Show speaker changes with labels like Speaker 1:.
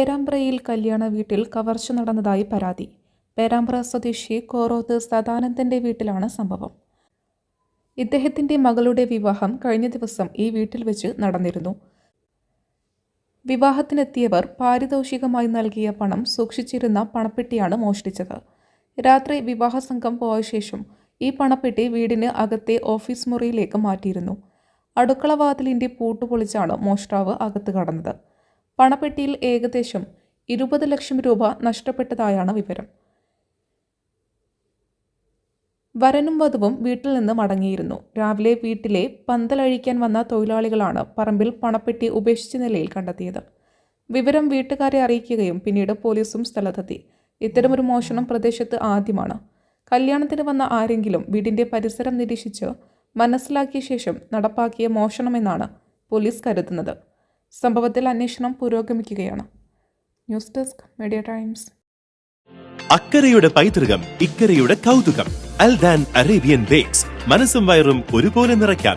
Speaker 1: പേരാമ്പ്രയിൽ കല്യാണ വീട്ടിൽ കവർച്ച നടന്നതായി പരാതി. പേരാമ്പ്ര സ്വദേശി കോറോത്ത് സദാനന്ദന്റെ വീട്ടിലാണ് സംഭവം. ഇദ്ദേഹത്തിന്റെ മകളുടെ വിവാഹം കഴിഞ്ഞ ദിവസം ഈ വീട്ടിൽ വെച്ച് നടന്നിരുന്നു. വിവാഹത്തിനെത്തിയവർ പാരിതോഷികമായി നൽകിയ പണം സൂക്ഷിച്ചിരുന്ന പണപ്പെട്ടിയാണ് മോഷ്ടിച്ചത്. രാത്രി വിവാഹ സംഘം പോയ ശേഷം ഈ പണപ്പെട്ടി വീടിന് അകത്തെ ഓഫീസ് മുറിയിലേക്ക് മാറ്റിയിരുന്നു. അടുക്കള പൂട്ടുപൊളിച്ചാണ് പൂട്ട് പൊളിച്ചാണ് മോഷ്ടാവ് അകത്ത് കടന്നത്. പണപ്പെട്ടിയിൽ ഏകദേശം ഇരുപത് ലക്ഷം രൂപ നഷ്ടപ്പെട്ടതായാണ് വിവരം. വരനും വധുവും വീട്ടിൽ നിന്ന് മടങ്ങിയിരുന്നു. രാവിലെ വീട്ടിലെ പന്തലഴിക്കാൻ വന്ന തൊഴിലാളികളാണ് പറമ്പിൽ പണപ്പെട്ടി ഉപേക്ഷിച്ച നിലയിൽ കണ്ടെത്തിയത്. വിവരം വീട്ടുകാരെ അറിയിക്കുകയും പിന്നീട് പോലീസും സ്ഥലത്തെത്തി. ഇത്തരമൊരു മോഷണം പ്രദേശത്ത് ആദ്യമാണ്. കല്യാണത്തിന് വന്ന ആരെങ്കിലും വീടിന്റെ പരിസരം നിരീക്ഷിച്ച് മനസ്സിലാക്കിയ ശേഷം നടപ്പാക്കിയ മോഷണമെന്നാണ് പോലീസ് കരുതുന്നത്. സംഭവത്തിൽ അന്വേഷണം പുരോഗമിക്കുകയാണ്. News desk media times.
Speaker 2: അക്കരയുടെ പൈതൃകം ഇക്കരയുടെ കൗതുകം. അൽദാൻ അറേബ്യൻ ബേക്സ്. മനസ്സും വയറും ഒരുപോലെ നിറയ്ക്കാം.